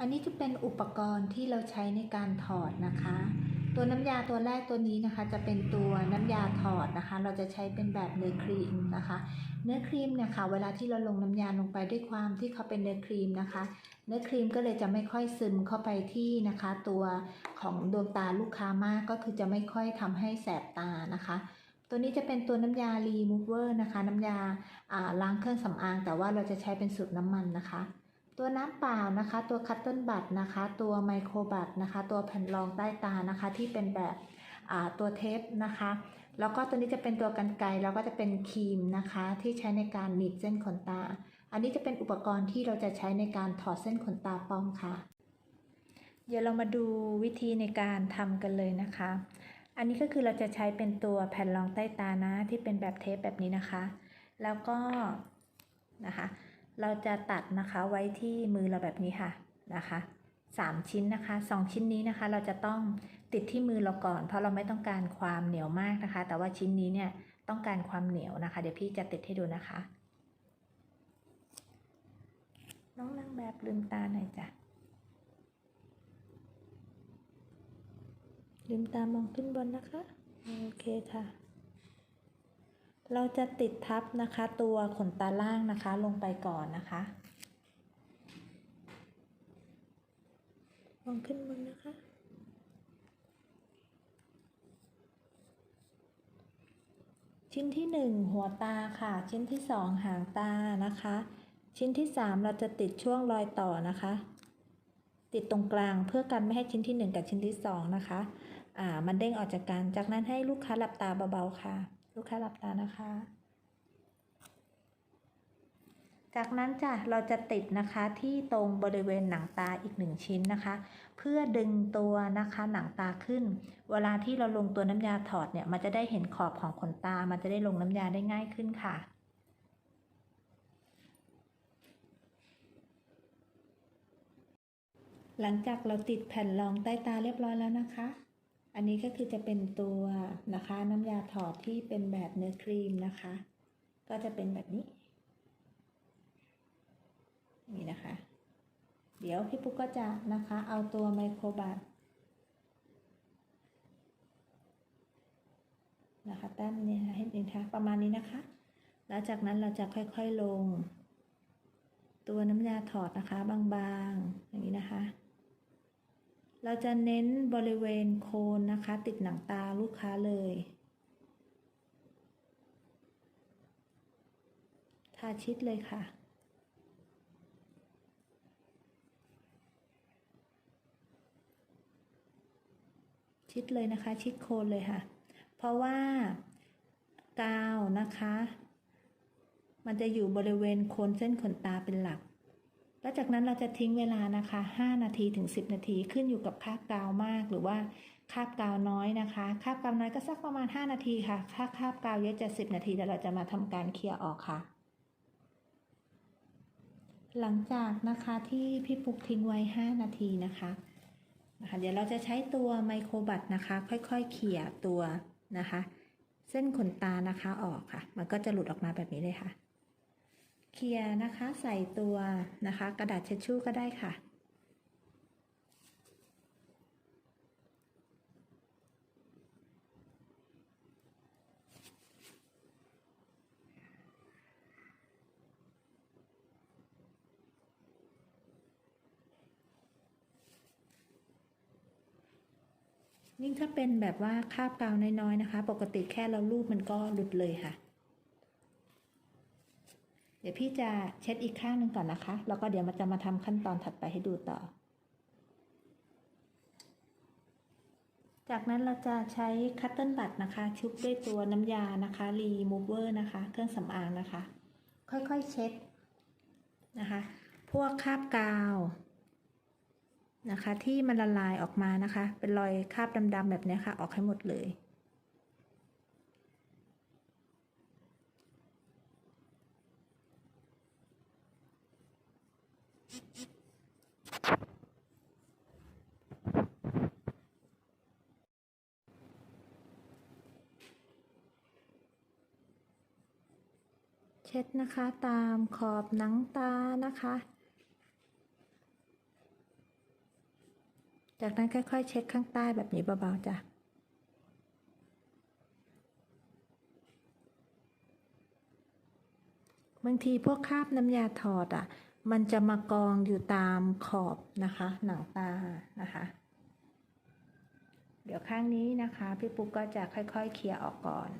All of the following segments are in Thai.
อันนี้จะเป็นอุปกรณ์ที่เราใช้ในการถอดนะคะ ตัวน้ำยาตัวแรกตัวนี้นะคะ จะเป็นตัวน้ำยาถอดนะคะ เราจะใช้เป็นแบบเนื้อครีมนะคะ เนื้อครีมเนี่ยค่ะเวลาที่เราลงน้ำยาลงไปด้วยความที่เขาเป็นเนื้อครีมนะคะ เนื้อครีมก็เลยจะไม่ค่อยซึมเข้าไปที่นะคะ ตัวของดวงตาลูกค้ามากก็คือจะไม่ค่อยทำให้แสบตานะคะตัวนี้จะเป็นตัวน้ำยา Remover นะคะ น้ำยาอ่าล้างเครื่องสำอาง แต่ว่าเราจะใช้เป็นสูตรน้ำมันนะคะ ตัวน้ำเปล่านะคะ ตัวคัตเติลบัตนะคะ ตัวไมโครบัตนะคะ ตัวแผ่นรองใต้ตานะคะ ที่เป็นแบบตัวเทปนะคะ แล้วก็ตัวนี้จะเป็นตัวกันไกแล้วก็จะเป็นครีมนะคะ ที่ใช้ในการหนีบเส้นขนตา อันนี้จะเป็นอุปกรณ์ที่เราจะใช้ในการถอดเส้นขนตาปลอมค่ะ เดี๋ยวเรามาดูวิธีในการทำกันเลยนะคะ อันนี้ก็คือเราจะใช้เป็นตัวแผ่นรองใต้ตานะที่เป็นแบบเทปแบบนี้นะคะ แล้วก็นะคะ เราจะตัดนะคะไว้ที่มือเราแบบนี้ค่ะนะคะสามชิ้นนะคะสองชิ้นนี้นะคะ เราจะต้องติดที่มือเราก่อน เพราะเราไม่ต้องการความเหนียวมากนะคะ แต่ว่าชิ้นนี้เนี่ยต้องการความเหนียวนะคะ เดี๋ยวพี่จะติดให้ดูนะคะ น้องนางแบบลืมตาหน่อยจ้ะลืมตามองขึ้นบนนะคะ โอเคค่ะ เราจะติดทับนะคะตัวขนตาล่างนะคะลงไปก่อนนะคะมองขึ้นบนนะคะ ชิ้นที่หนึ่งหัวตาค่ะ ชิ้นที่สองหางตานะคะ ชิ้นที่สามเราจะติดช่วงรอยต่อนะคะ ติดตรงกลางเพื่อกันไม่ให้ชิ้นที่หนึ่งกับชิ้นที่สองนะคะ อ่า มันเด้งออกจากกัน จากนั้นให้ลูกค้าหลับตาเบาๆค่ะ ลูกค้าหลับตานะคะ จากนั้นจ้ะเราจะติดนะคะที่ตรงบริเวณหนังตาอีกหนึ่งชิ้นนะคะ เพื่อดึงตัวนะคะหนังตาขึ้น เวลาที่เราลงตัวน้ำยาถอดเนี่ยมันจะได้เห็นขอบของขนตา มันจะได้ลงน้ำยาได้ง่ายขึ้นค่ะหลังจากเราติดแผ่นรองใต้ตาเรียบร้อยแล้วนะคะ อันนี้ก็คือจะเป็นตัวนะคะน้ำยาถอดที่เป็นแบบเนื้อครีมนะคะ ก็จะเป็นแบบนี้ นี่นะคะ เดี๋ยวพี่ปุ๊กก็จะนะคะเอาตัวไมโครบัตนะคะแต้มนี่ให้เองค่ะประมาณนี้นะคะ แล้วจากนั้นเราจะค่อยๆลง ตัวน้ำยาถอดนะคะบางๆ อย่างนี้นะคะ เราจะเน้นบริเวณโคนนะคะ ติดหนังตาลูกค้าเลย ทาชิดเลยค่ะ ชิดเลยนะคะ ชิดโคนเลยค่ะ เพราะว่ากาวนะคะ มันจะอยู่บริเวณโคนเส้นขนตาเป็นหลัก แล้วจากนั้นเราจะทิ้งเวลานะคะ 5 นาทีถึง 10 นาทีขึ้นอยู่กับคาบกาวมากหรือว่าคาบกาวน้อยนะคะ คาบกาวน้อยก็สักประมาณ 5 นาทีค่ะ ถ้าคาบกาวเยอะจะ 10 นาทีเดี๋ยวเราจะมาทำการเคลียร์ออกค่ะ หลังจากนะคะที่พี่ปุกทิ้งไว้ 5 นาทีนะคะนะคะ เดี๋ยวเราจะใช้ตัวไมโครบัตนะคะ ค่อยๆเขี่ยตัวนะคะ เส้นขนตานะคะออกค่ะ มันก็จะหลุดออกมาแบบนี้เลยค่ะ เคลียร์นะคะใส่ตัวนะคะ กระดาษเช็ดชู่ก็ได้ค่ะ ยิ่งถ้าเป็นแบบว่าคาบกาวน้อยๆนะคะ ปกติแค่เราลูบมันก็หลุดเลยค่ะ ดี๋ยวพี่จะเช็ดอีกข้างหนึ่งก่อนนะคะ แล้วก็เดี๋ยวมันจะมาทำขั้นตอนถัดไปให้ดูต่อ จากนั้นเราจะใช้คัตเติลบัตนะคะ ชุบด้วยตัวน้ำยานะคะรีมูเวอร์นะคะ เครื่องสำอางนะคะ ค่อยๆเช็ดนะคะ พวกคราบกาวนะคะ ที่มันละลายออกมานะคะ เป็นรอยคราบดำๆแบบนี้ค่ะ ออกให้หมดเลย เช็ดนะคะตามขอบหนังตานะคะ จากนั้นค่อยๆ เช็ดข้างใต้แบบนี้เบาๆจ้ะบางทีพวกคราบน้ำยาถอดอะ มันจะมากองอยู่ตามขอบนะคะ หนังตานะคะ เดี๋ยวข้างนี้นะคะ พี่ปุ๊กก็จะค่อยๆเคลียร์ออกก่อน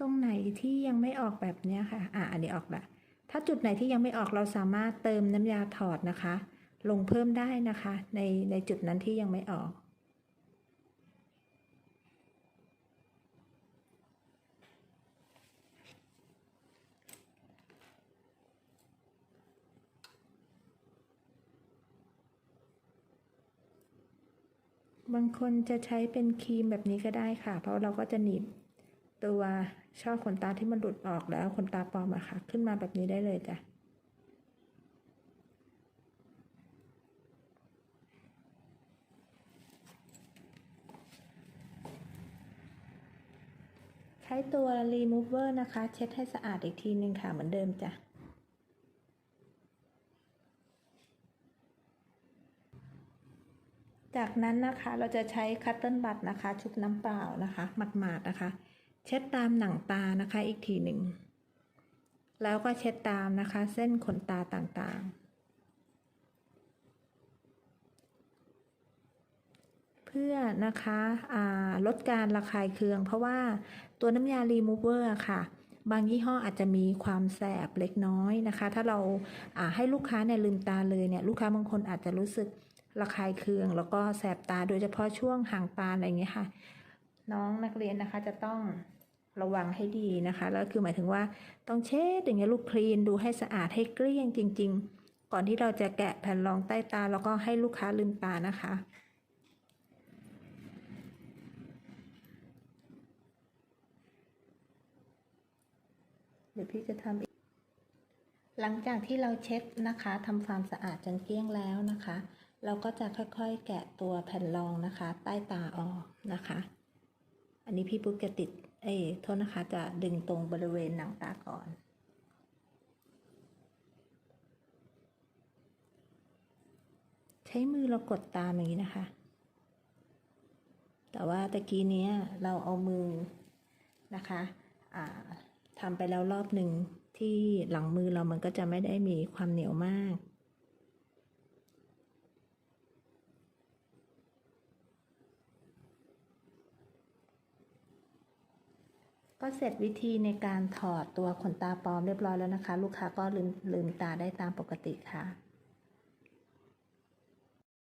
ตรงไหนที่ยังไม่ออกแบบเนี้ยค่ะ อะ อันนี้ออกละ ถ้าจุดไหนที่ยังไม่ออกเราสามารถเติมน้ำยาถอดนะคะ ลงเพิ่มได้นะคะ ในในจุดนั้นที่ยังไม่ออก บางคนจะใช้เป็นครีมแบบนี้ก็ได้ค่ะ เพราะเราก็จะหนีบ ตัวช่อขนตาที่มันหลุดออกแล้วขนตาปลอมอะค่ะ ขึ้นมาแบบนี้ได้เลยจ้ะใช้ตัว remover นะคะ เช็ดให้สะอาดอีกทีนึงค่ะ เหมือนเดิมจ้ะจากนั้นนะคะเราจะใช้คัตเติลบัตนะคะ ชุบน้ำเปล่านะคะ หมาดๆนะคะ เช็ดตามหนังตานะคะอีกทีหนึ่ง แล้วก็เช็ดตามนะคะ เส้นขนตาต่างๆ เพื่อนะคะลดการระคายเคือง เพราะว่าตัวน้ำยารีมูเวอร์ค่ะ บางยี่ห้ออาจจะมีความแสบเล็กน้อยนะคะ ถ้าเราให้ลูกค้าเนี่ยลืมตาเลยเนี่ยลูกค้าบางคนอาจจะรู้สึกระคายเคือง แล้วก็แสบตาโดยเฉพาะช่วงห่างตาอะไรอย่างเงี้ยค่ะน้องนักเรียนนะคะจะต้อง ระวังให้ดีนะคะ แล้วคือหมายถึงว่าต้องเช็ดอย่างเงี้ยลูกคลีนดูให้สะอาดให้เกลี้ยงจริง ๆ ก่อนที่เราจะแกะแผ่นรองใต้ตา แล้วก็ให้ลูกค้าลืมตานะคะเดี๋ยวพี่จะทำอีกหลังจากที่เราเช็ดนะคะทำความสะอาดจนเกลี้ยงแล้วนะคะ เราก็จะค่อยๆแกะตัวแผ่นรองนะคะ ใต้ตาออกนะคะ อันนี้พี่ปุ๊กจะติด เอ้ยโทษนะคะจะดึงตรงบริเวณหนังตาก่อน ใช้มือเรากดตามอย่างนี้นะคะ แต่ว่าตะกี้เนี้ยเราเอามือนะคะทำไปแล้วรอบหนึ่งที่หลังมือเรามันก็จะไม่ได้มีความเหนียวมาก ก็เสร็จวิธีในการถอดตัวขนตาปลอมเรียบร้อยแล้วนะคะ ลูกค้าก็ลืมลืมตาได้ตามปกติค่ะ